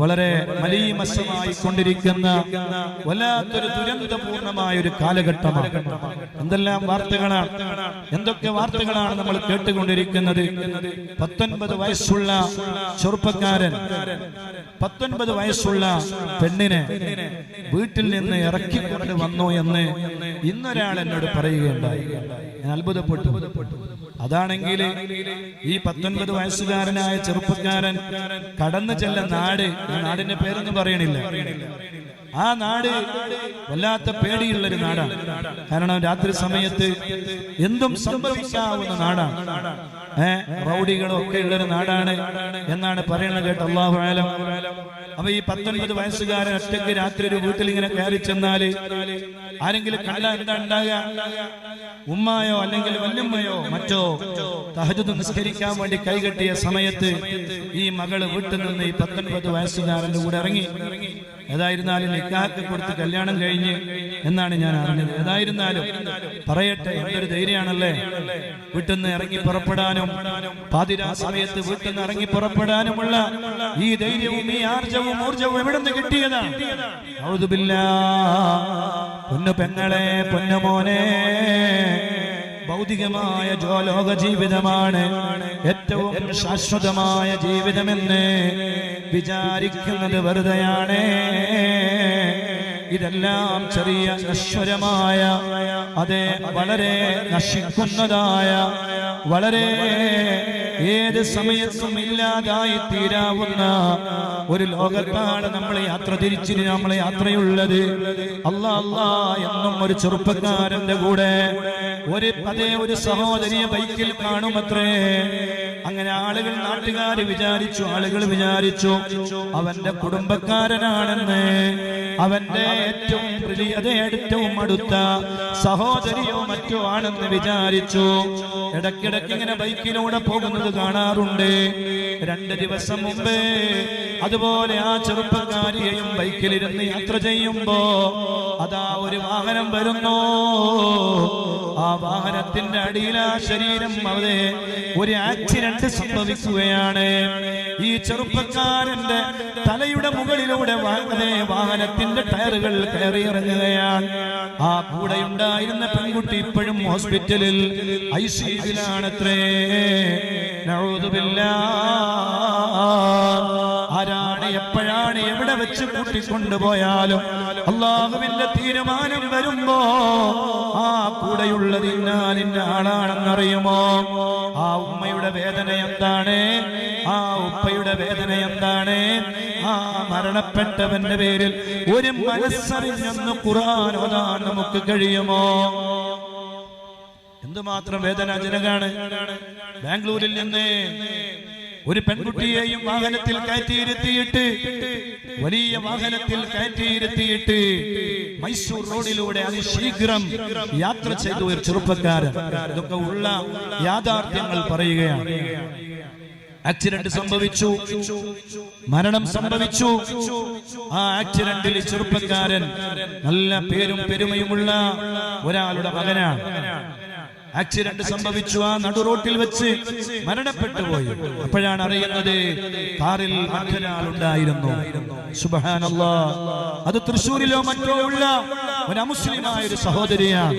വളരെ മലീമസമായി കൊണ്ടിരിക്കുന്ന വല്ലാത്തൊരു ദുരന്തപൂർണമായ ഒരു കാലഘട്ടമാണ്. എന്തെല്ലാം വാർത്തകളാണ്? എന്തൊക്കെ വാർത്തകളാണ് നമ്മൾ കേട്ടുകൊണ്ടിരിക്കുന്നത്? പത്തൊൻപത് വയസ്സുള്ള ചെറുപ്പക്കാരൻ പത്തൊൻപത് വയസ്സുള്ള പെണ്ണിനെ വീട്ടിൽ നിന്ന് ഇറക്കി ഇറക്കിക്കൊണ്ട് വന്നു എന്ന് ഇന്നൊരാൾ എന്നോട് പറയുകയുണ്ടായി. ഞാൻ അത്ഭുതപ്പെട്ടു. അതാണെങ്കിൽ ഈ പത്തൊൻപത് വയസ്സുകാരനായ ചെറുപ്പക്കാരൻ കടന്നു ചെല്ല നാട് നാടിന്റെ പേരൊന്നും പറയണില്ല. ആ നാട് വല്ലാത്ത പേടിയുള്ള ഒരു നാടാണ്. കാരണം രാത്രി സമയത്ത് എന്തും സംഭവിക്കാവുന്ന നാടാണ്. റൗഡികളും ഒക്കെ ഉള്ളൊരു നാടാണ് എന്നാണ് പറയുന്നത് കേട്ട അള്ളാഹു ആലം അപ്പൊ ഈ പത്തൊൻപത് വയസ്സുകാരൻ ഒറ്റയ്ക്ക് രാത്രി ഒരു വീട്ടിൽ ഇങ്ങനെ കയറി ചെന്നാൽ ആരെങ്കിലും കണ്ട എന്താ ഉണ്ടാകുക? ഉമ്മായോ അല്ലെങ്കിൽ വല്യമ്മയോ മറ്റോ? തഹജുദ് നിസ്കരിക്കാൻ വേണ്ടി കൈകെട്ടിയ സമയത്ത് ഈ മകൾ വീട്ടിൽ നിന്ന് ഈ പത്തൊൻപത് വയസ്സുകാരന്റെ കൂടെ ഇറങ്ങി. ഏതായിരുന്നാലും നിക്കാഹ് കൊടുത്ത് കല്യാണം കഴിഞ്ഞ് എന്നാണ് ഞാൻ അറിഞ്ഞത്. ഏതായിരുന്നാലും പറയട്ടെ എന്തൊരു ധൈര്യമാണല്ലേ? വീട്ടിൽ നിന്ന് ഇറങ്ങി പുറപ്പെടാനും പാതിരാ സമയത്ത് വീട്ടിൽ നിന്ന് ഇറങ്ങി പുറപ്പെടാനുമുള്ള ഈ ധൈര്യവും ഈ ആർജവും ഊർജവും എവിടെ നിന്ന് കിട്ടിയതാണ്. പൊന്നു പെങ്ങളെ പൊന്നുമോനെ ഭൗതികമായ ജോലോക ജീവിതമാണ്. ഏറ്റവും ശാശ്വതമായ ജീവിതമെന്ന് വിചാരിക്കുന്നത് വെറുതെയാണ്. ഇതെല്ലാം ചെറിയ നശ്വരമായ അതെ വളരെ നശിക്കുന്നതായ വളരെ ഏത് സമയത്തും ഇല്ലാതായി തീരാവുന്ന ഒരു ലോകത്താണ് നമ്മൾ യാത്ര തിരിച്ചിന് നമ്മളെ യാത്രയുള്ളത്. അല്ല അല്ല എന്നും ഒരു ചെറുപ്പക്കാരന്റെ കൂടെ ഒരു അതേ ഒരു സഹോദരിയെ ബൈക്കിൽ കാണുമത്രേ. അങ്ങനെ ആളുകൾ നാട്ടുകാർ വിചാരിച്ചു ആളുകൾ വിചാരിച്ചു അവന്റെ കുടുംബക്കാരനാണെന്ന്. അവന്റെ ഏറ്റവും ഏറ്റവും അടുത്ത സഹോദരിയോ മറ്റോ ആണെന്ന് വിചാരിച്ചു. ഇടയ്ക്കിടയ്ക്ക് ഇങ്ങനെ ബൈക്കിലൂടെ പോകുന്നത് കാണാറുണ്ട്. രണ്ട് ദിവസം മുമ്പേ അതുപോലെ ആ ചെറുപ്പക്കാരിയെയും ബൈക്കിലിരുന്ന് യാത്ര ചെയ്യുമ്പോ അതാ ഒരു വാഹനം വരുന്നു. ആ വാഹനത്തിന്റെ അടിയിൽ ആ ശരീരം അവിടെ ഒരു ആക്സിഡന്റ് സംഭവിക്കുകയാണ്. ഈ ചെറുപ്പക്കാരന്റെ തലയുടെ മുകളിലൂടെ വാഹനത്തിന്റെ ടയറുകൾ കയറി ഇറങ്ങുകയാണ്. ആ കൂടെ ഉണ്ടായിരുന്ന പെൺകുട്ടി ഇപ്പോഴും ഹോസ്പിറ്റലിൽ ഐ സിയിലാണത്രേ ആരാണ് എപ്പോഴാണ് എവിടെ വെച്ച് കൂട്ടിക്കൊണ്ടുപോയാലും അള്ളാഹുവിന്റെ തീരുമാനം വരുമ്പോ ആ കൂടെയുള്ളത് ഇന്നാലിന്റെ ആളാണെന്നറിയുമോ? ആ ഉമ്മയുടെ വേദന എന്താണ്? ആ ഉപ്പയുടെ വേദന എന്താണ്? ആ മരണപ്പെട്ടവന്റെ പേരിൽ ഒരു മനസ്സറിഞ്ഞെന്ന് ഓതാൻ നമുക്ക് കഴിയുമോ? എന്തുമാത്രം വേദനാജനകാണ്? ബാംഗ്ലൂരിൽ നിന്ന് ഒരു പെൺകുട്ടിയെയും വാഹനത്തിൽ കയറ്റിയിരുത്തിയിട്ട് വലിയ വാഹനത്തിൽ കയറ്റിയിരുത്തിയിട്ട് മൈസൂർ റോഡിലൂടെ അതിശീഘ്രം യാത്ര ചെയ്ത ഒരു ചെറുപ്പക്കാരൻ. ഇതൊക്കെ ഉള്ള യാഥാർത്ഥ്യങ്ങൾ പറയുകയാണ്. ആക്സിഡന്റ് സംഭവിച്ചു. മരണം സംഭവിച്ചു. ആ ആക്സിഡന്റിൽ ചെറുപ്പക്കാരൻ നല്ല പേരും പെരുമയുമുള്ള ഒരാളുടെ മകനാണ്. ആക്സിഡന്റ് സംഭവിച്ചു. ആ നടു റോട്ടിൽ വെച്ച് മരണപ്പെട്ടു പോയി. അപ്പോഴാണ് അറിയുന്നത് കാറിൽ ഉണ്ടായിരുന്നു സുബഹാനല്ലാ. അത് തൃശ്ശൂരിലോ മറ്റോ ഉള്ള ഒരു അമുസ്ലിമായ ഒരു സഹോദരിയാണ്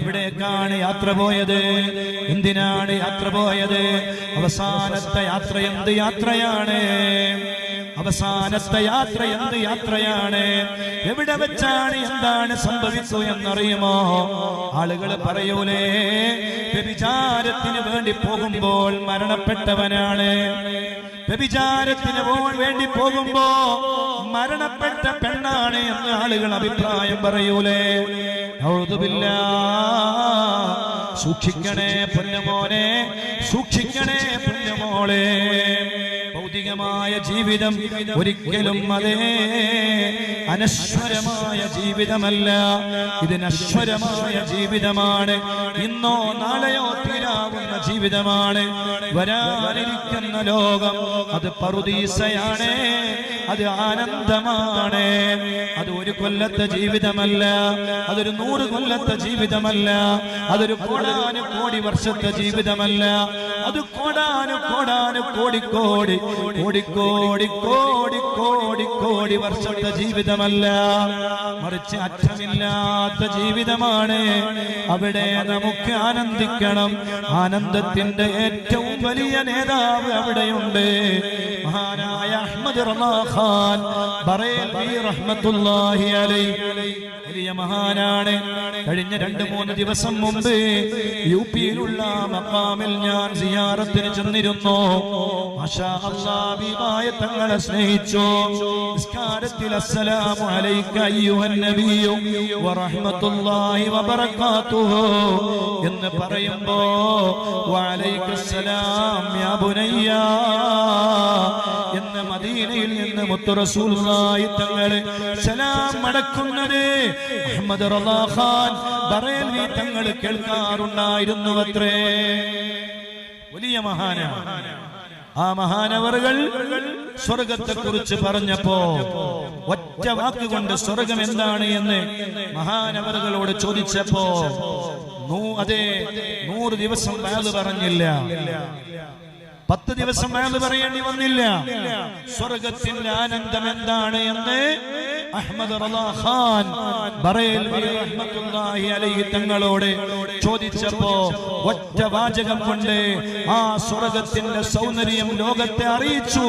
ഇവിടേക്കാണ് യാത്ര പോയത്. എന്തിനാണ് യാത്ര പോയത്? അവസാനത്തെ യാത്ര എന്ത് യാത്രയാണ്? അവസാനത്തെ യാത്ര എന്ത് യാത്രയാണ്? എവിടെ വെച്ചാണ് എന്താണ് സംഭവിച്ചു എന്നറിയുമോ? ആളുകൾ പറയൂലേ വ്യഭിചാരത്തിന് വേണ്ടി പോകുമ്പോൾ മരണപ്പെട്ടവനാണ്. വ്യഭിചാരത്തിന് വേണ്ടി പോകുമ്പോ മരണപ്പെട്ട പെണ്ണാണ് എന്ന് ആളുകൾ അഭിപ്രായം പറയൂലേ. ഔതുമില്ല സൂക്ഷിക്കണേ പുണ്യമോനെ സൂക്ഷിക്കണേ പൊന്നുമോളെ. ഭൗതികമായ ജീവിതം ഒരിക്കലും അതേ അനശ്വരമായ ജീവിതമല്ല. ഇത് നശ്വരമായ ജീവിതമാണ്. ഇന്നോ നാളെയോ തീരാവുന്ന ജീവിതമാണ്. വരാനിരിക്കുന്ന ലോകം അത് പറുദീസയാണ്. അത് ആനന്ദമാണ്. അത് ഒരു കൊല്ലത്തെ ജീവിതമല്ല. അതൊരു നൂറ് കൊല്ലത്തെ ജീവിതമല്ല. അതൊരു കോടാനു കോടി വർഷത്തെ ജീവിതമല്ല. അത് കോടാനു കോടാനു കോടിക്കോടി കോടി കോടിക്കോടി കോടി കോടി കോടി കോടി വർഷത്തെ ജീവിതമല്ല. മറിച്ച് അച്ഛമില്ലാത്ത ജീവിതമാണ്. അവിടെ നമുക്ക് ആനന്ദിക്കണം. ആനന്ദത്തിന്റെ ഏറ്റവും വലിയ നേതാവ് അവിടെയുണ്ട്. മഹാനായ അഹമ്മദ് റളാ ഖാൻ. ബറേലി റഹ്മത്തുള്ളാഹി അലൈഹി. വലിയ മഹാനാണ്. കഴിഞ്ഞ രണ്ട് മൂന്ന് ദിവസം മുമ്പ് യു പിയിലുള്ള മക്കാമിൽ ഞാൻ സിയാറത്തിന് ചെന്നിരുന്നു. തങ്ങളെ സ്നേഹിച്ചു. നിസ്കാരത്തിൽ അസ്സലാമു അലൈക വബറകാതുഹു എന്ന് പറയുമ്പോ വഅലൈക്കസ്സലാം യാ എന്ന് മദീനയിൽ നിന്ന് മുത്തു റസൂലുള്ളാഹി തങ്ങളെ സലാം മടക്കുന്നത് അഹമ്മദ് റളാ ഖാൻ ബറേലി തങ്ങൾ കേൾക്കാറുണ്ടായിരുന്നു വലിയ മഹാനാണ്. ആ മഹാനവറുകൾ സ്വർഗത്തെ കുറിച്ച് പറഞ്ഞപ്പോ ഒറ്റ വാക്കുകൊണ്ട് സ്വർഗം എന്താണ് എന്ന് മഹാനവറുകളോട് ചോദിച്ചപ്പോ അതെ നൂറ് ദിവസം വയത് പറഞ്ഞില്ല. പത്ത് ദിവസം അയാൾ പറയേണ്ടി വന്നില്ല. സ്വർഗത്തിന്റെ ആനന്ദം എന്താണ് എന്ന് അഹമ്മദ് ഖാൻ അലൈഹി തങ്ങളോട് ചോദിച്ചപ്പോ ഒറ്റ വാചകം കൊണ്ട് ആ സ്വർഗത്തിന്റെ സൗന്ദര്യം ലോകത്തെ അറിയിച്ചു.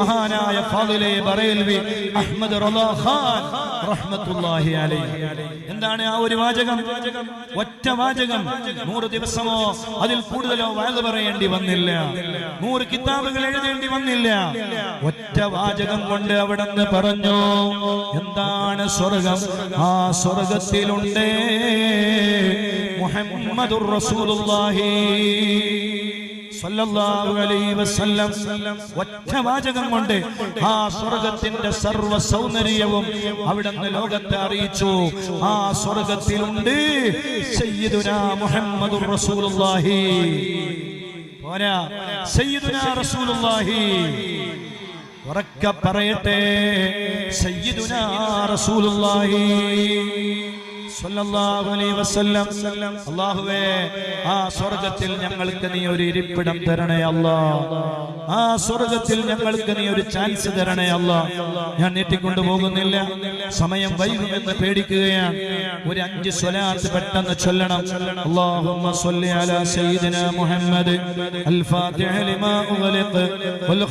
മഹാനായ ഫാദിലെ ബറേൽവി അഹമ്മദ് ഖാൻ റഹ്മത്തുള്ളാഹി അലൈഹി. എന്താണ് ആ ഒരു വാചകം? ഒറ്റ വാചകം. നൂറ് ദിവസമോ അതിൽ കൂടുതലോ വയത് പറയേണ്ടി വന്നില്ല. നൂറ് കിതാബുകൾ എഴുതേണ്ടി വന്നില്ല. ഒറ്റ വാചകം കൊണ്ട് അവിടെ നിന്ന് പറഞ്ഞു എന്താണ് സ്വർഗം? ആ സ്വർഗത്തിലുണ്ട് മുഹമ്മദുർ റസൂലുള്ളാഹി ഒറ്റ വാചകം കൊണ്ട് ആ സ്വർഗത്തിന്റെ സർവ സൗന്ദര്യവും അവിടുന്ന് ലോകത്തെ അറിയിച്ചു. ആ സ്വർഗത്തിലുണ്ട് മുഹമ്മദുർ റസൂലുള്ളാഹി. പോരാ റസൂലുള്ളാഹി. ഉറക്കെ പറയട്ടെ. സയ്യിദുനാ റസൂലുള്ളാഹി അല്ലാഹുവേ ആ സ്വർഗത്തിൽ ഞങ്ങൾക്ക് നീ ഒരു ഇരിപ്പിടം തരണേ അല്ല. ആ സ്വർഗത്തിൽ ഞങ്ങൾക്ക് നീ ഒരു ചാൻസ് തരണേ അല്ല. ഞാൻ നീട്ടിക്കൊണ്ടു പോകുന്നില്ല. സമയം വൈകുമെന്ന് പേടിക്കുകയാണ്. ഒരു അഞ്ച് സ്വലാത്ത് പെട്ടെന്ന് ചൊല്ലണം. അല്ലാഹുമ്മ സ്വല്ലി അലാ സയ്യിദിനാ മുഹമ്മദ്. അൽ ഫാത്തിഹ ലിമാ ഉഗ്ലിഖ്. വൽ